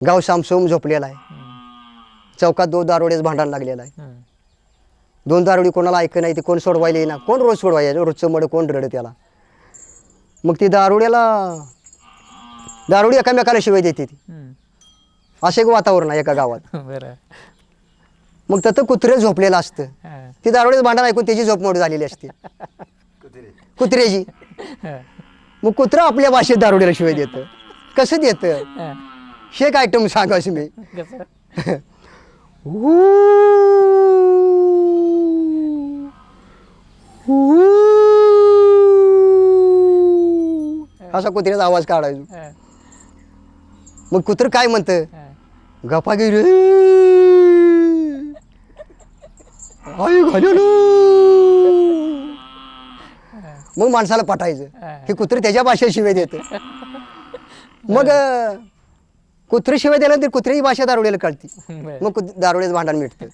गाव सामसूम झोपलेला आहे. चौकात दोन दारोडेच भांडण लागलेलं आहे. दोन दारोडी कोणाला ऐक नाही ते कोण सोडवायला येईना. कोण रोज सोडवायला रोजचं मड कोण रड त्याला मग ती दारुड्याला दारुडी एकामेकाला शिवाय देते ती. असं एक वातावरण आहे एका गावात. मग तिथं कुत्रे झोपलेलं असतं. ती दारुडेच भांडण ऐकून त्याची झोप मोड झालेली असते. कुत्र्याची हा. मग कुत्रा आपल्या भाषेत दारुड्याला शिवाय देतं. कसं देतं? हा. शेक आयटम सांगायचं मी. कसं? असा कुत्र्याचा आवाज काढायचो. हा. मग कुत्र काय म्हणतं? हा. गपागिरी आई मग माणसाला पटायचं हे. कुत्र त्याच्या भाषेत शिवाय देतं. मग कुत्र शिवाय दिल्यानंतर कुत्र्याची भाषा दारुड्याला कळती. मग दारुड्याचं भांडण मिटतं